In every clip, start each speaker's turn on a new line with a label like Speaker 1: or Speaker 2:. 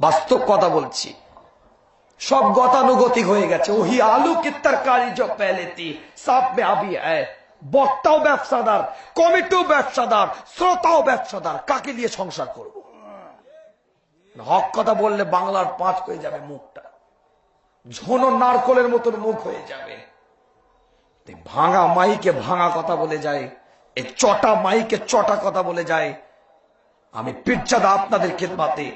Speaker 1: বাস্তব কথা বলছি। সব গতানুগতিক হয়ে গেছে। ওহি আলু কিত্তার কারি জব পেলেতি সাপ মে আবি হ্যায় বক্তাও ব্যবসাদার, কমিটিও ব্যবসাদার, শ্রোতাও ব্যবসাদার, কাকে দিয়ে সংসার করব? হক কথা বললে বাংলার পাঁচ হয়ে যাবে মুখটা। ঝোন নারকলের মতন মুখ হয়ে যাবে। ভাঙা মাইকে ভাঙা কথা বলে যায়। এ চটা মাইকে চটা কথা বলে যায়। আমি পিজ্জাদা আপনাদের খেদমাতে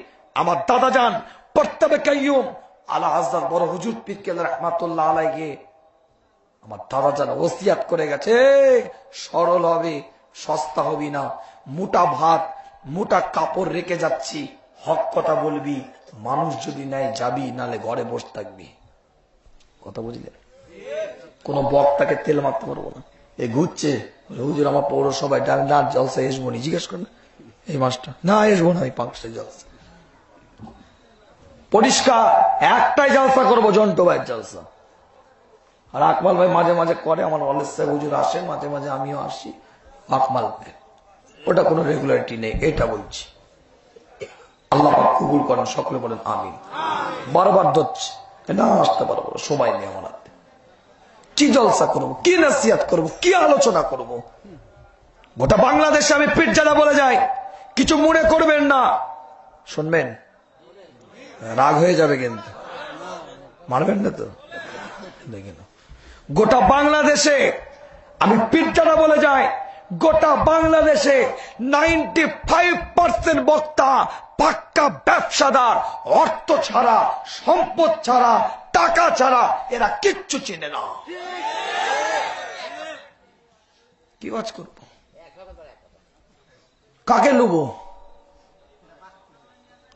Speaker 1: আমার দাদা যান পর্তবে কাইয়ুম। আলা হাজদার বড় হুজুর পীর কেল রহমাতুল্লাহ আলাই গিয়ে আমার দাদা যান ওসিয়াত করে গেছে, সরল হবে, সস্তা হবি না। মোটা ভাত, মোটা কাপড় রেখে যাচ্ছি, হক কথা বলবি, মানুষ যদি নেয় যাবি, নালে ঘরে বসে থাকবি। কথা বুঝলে? কোন বক্তাকে তেল মারতে পারব না। এ ঘুরছে হুজুর, আমার পৌরসভায় ডান জলসা এসবো নি। জিজ্ঞেস করেন এই মাসটা না, এসবো না, এই পাঁচটা জলসা। পরিষ্কার, একটাই জলসা করব, জন্টু ভাইয়ের জলসা। আর আকমাল ভাই মাঝে মাঝে করে, আমার অলেজ সাহেব হুজুর আসে মাঝে মাঝে আমিও আসি। আকমাল ভাই, ওটা কোনো রেগুলারিটি নেই, এটা বলছি। আল্লাহ কবুল করেন, সকলে বলেন আমিন। বারবার ধরছে না আসতে পারব সময় নেই আমার হাতে। কি জলসা করব, কি নাসিয়াত করব, কি আলোচনা করব? গোটা বাংলাদেশে আমি পিঠজাদা বলে যাই, কিছু মনে করবেন না। শুনবেন? রাগ হয়ে যাবে কিন্তু। মারবেন না তো। গোটা বাংলাদেশে, আমি পিঠজাদা বলে যাই, গোটা বাংলাদেশে নাইনটি ফাইভ পার্সেন্ট বক্তা পাক্কা ব্যবসাদার, অর্থ ছাড়া, সম্পদ ছাড়া, টাকা ছাড়া, এরা কিচ্ছু চিনে না। কি কাজ করব? কাকে লুবো?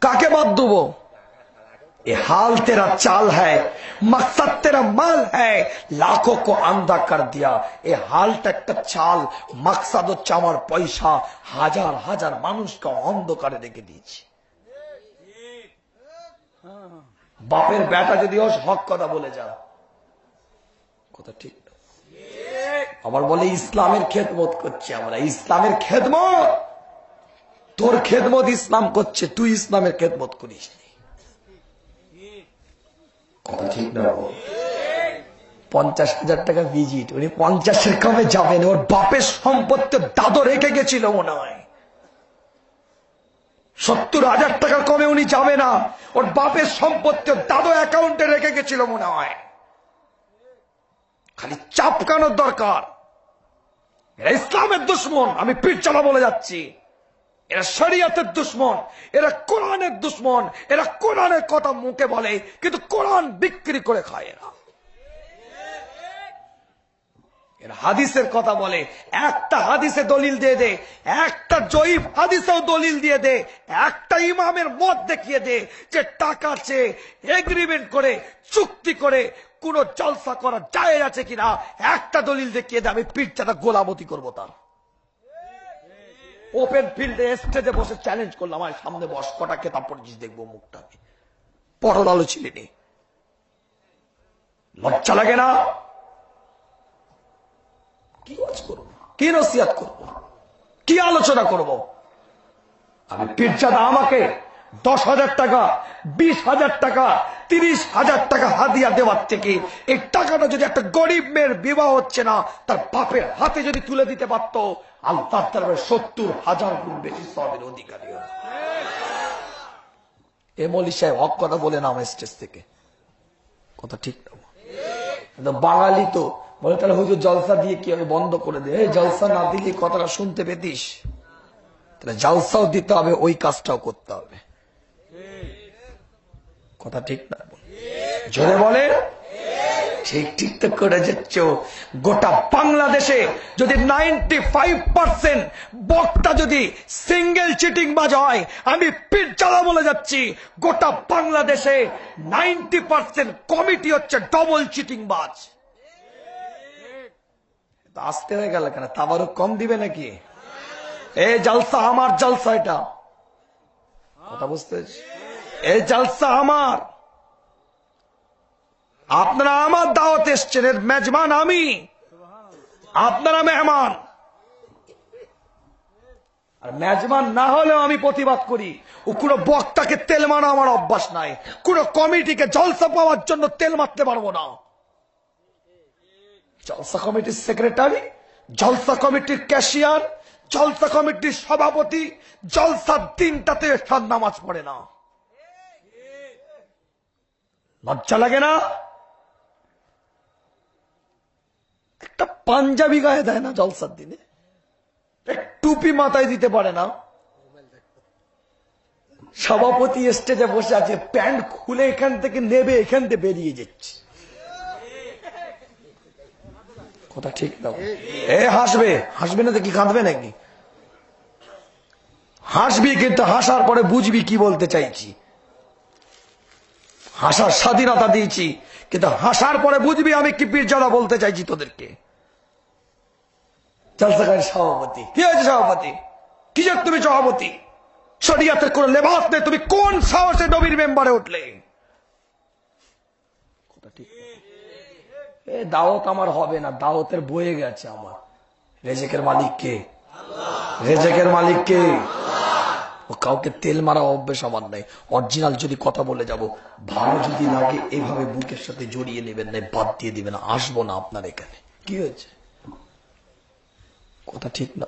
Speaker 1: কাকে বাদ দেবো? ये हाल तेरा चाल है मकसद तेरा माल है लाखों को अंधा कर दिया এ হালটা একটা চাল মাকসাদ হচ্ছে আমার পয়সা হাজার হাজার মানুষকে অন্ধকারে রেখে দিয়েছি বাপের বেটা যদি ওর হক কথা বলে যা কথা ঠিক না। আবার বলে ইসলামের খেদমত করছে আমরা ইসলামের খেদমত তোর খেদমত ইসলাম করছে তুই ইসলামের খেদমত করিস নি। কথা ঠিক না? পঞ্চাশ হাজার টাকা ভিজিট উনি পঞ্চাশের কমে যাবেন। ওর বাপের সম্পত্তি দাদো রেখে গেছিল মনে হয়। সত্তর হাজার টাকা কমে উনি যাবে না। ওর বাপের সম্পত্তি দাদো অ্যাকাউন্টে রেখে গেছিল মনে হয়। খালি চাপকানোর দরকার। ইসলামের দুশ্মন। আমি পিঠ চালা বলে যাচ্ছি। এরা শরিয়াতের দুশ্মন, এরা কোরআনের দুশ্মন, এরা কোরআনের কথা মুখে বলে, কিন্তু কোরআন বিক্রি করে খায় এরা। এরা হাদিসের কথা বলে, একটা হাদিসে দলিল দিয়ে দে, একটা জয়ীফ হাদিসেও দলিল দিয়ে দে, একটা ইমামের মত দেখিয়ে দে যে টাকা চেয়ে এগ্রিমেন্ট করে, চুক্তি করে কোন জলসা করা যায় আছে কিনা, একটা দলিল দেখিয়ে দে, আমি পিঠটা গোলামতি করব তার। ওপেন ফিল্ডে স্টেজে বসে চ্যালেঞ্জ করলাম। আমার সামনে বস, কটা খেতাব পড়েছিস দেখব মুখটা আমি আলো ছিলেনি লজ্জা লাগে না? কি কাজ করব? কি নসিয়াত করব? কি আলোচনা করব? আমি পিরজাদা আমাকে। দশ হাজার টাকা, বিশ হাজার টাকা, তিরিশ হাজার টাকা হাদিয়া দেওয়ার থেকে এই টাকাটা যদি একটা গরিব মেয়ের বিবাহ হচ্ছে না, তার বাপের হাতে যদি তুলে দিতে পারতো আল্লাহ তার সত্তর হাজার গুণ বেশি সবের অধিকারী হতো। এ মলি সাহেব হক কথা বলে না আমার স্টেজ থেকে। কথা ঠিক না। বাঙালি তো। বলে তাহলে হুজুর জলসা দিয়ে কি হবে বন্ধ করে দে? জলসা না দিলে কথাটা শুনতে পেতিস? তাহলে জলসাও দিতে হবে, ওই কাজটাও করতে হবে। কথা ঠিক না। জোরে বলে ঠিক ঠিক তো করে যাচ্ছ গোটা বাংলাদেশে যদি নাইনটি ফাইভ পার্সেন্ট বক্তা যদি সিঙ্গেল চিটিং বাজ হয়, আমি জ্বালা বলে যাচ্ছি, গোটা বাংলাদেশে নাইনটি পার্সেন্ট কমিটি হচ্ছে ডবল চিটিং বাজ। আসতে হয়ে গেল কেন? তাবারও কম দিবে নাকি? এ জলসা, আমার জলসা এটা। কথা বুঝতে? এই জলসা আমার। আপনারা আমার দাওয়াত এসছেন, এর মেজমান আমি। আপনারা মেহমান। আর মেজমান না হলেও আমি প্রতিবাদ করি। ও কোনো বক্তাকে তেল মারা আমার অভ্যাস নাই। কোন কমিটিকে জলসা পাওয়ার জন্য তেল মারতে পারব না। জলসা কমিটির সেক্রেটারি, জলসা কমিটির ক্যাশিয়ার, জলসা কমিটির সভাপতি, জলসার দিনটাতে নামাজ পড়ে না। লজ্জা লাগে না? একটা পাঞ্জাবি গায়ে দেয় না জলসার দিনে? টুপি মাথায় দিতে পারে না? সভাপতি স্টেজে বসে আছে, প্যান্ট খুলে এখান থেকে নেবে, এখান থেকে বেরিয়ে যাচ্ছে। কথা ঠিক না। এ, হাসবে। হাসবে না তো কি কাঁদবে নাকি? হাসবি কিন্তু হাসার পরে বুঝবি কি বলতে চাইছি। হাসার স্বাধীনতা দিয়েছি, কিন্তু হাসার পরে বুঝবি আমি কি পীরজাদা বলতে চাইছি তোদেরকে। সভাপতি? কি হয়েছে সভাপতি? কি যে তুমি সভাপতি? শরিয়াতের কোন লেবাস নেই, তুমি কোন সাহসে নবীর মেম্বারে উঠলে? এ, দাওয়াত আমার হবে না, দাওয়াতের বয়ে গেছে আমার। রেজেকের মালিক কে রেজেকের মালিক কে ও কাউকে তেল মারা অভ্যেস আমার নাই। অরিজিনাল যদি কথা বলে যাব, ভালো যদি লাগে, এভাবে বুকের সাথে জড়িয়ে নেবেন না বাদ দিয়ে দিবেন আসব না আপনার এখানে। কি হয়েছে? কথা ঠিক না।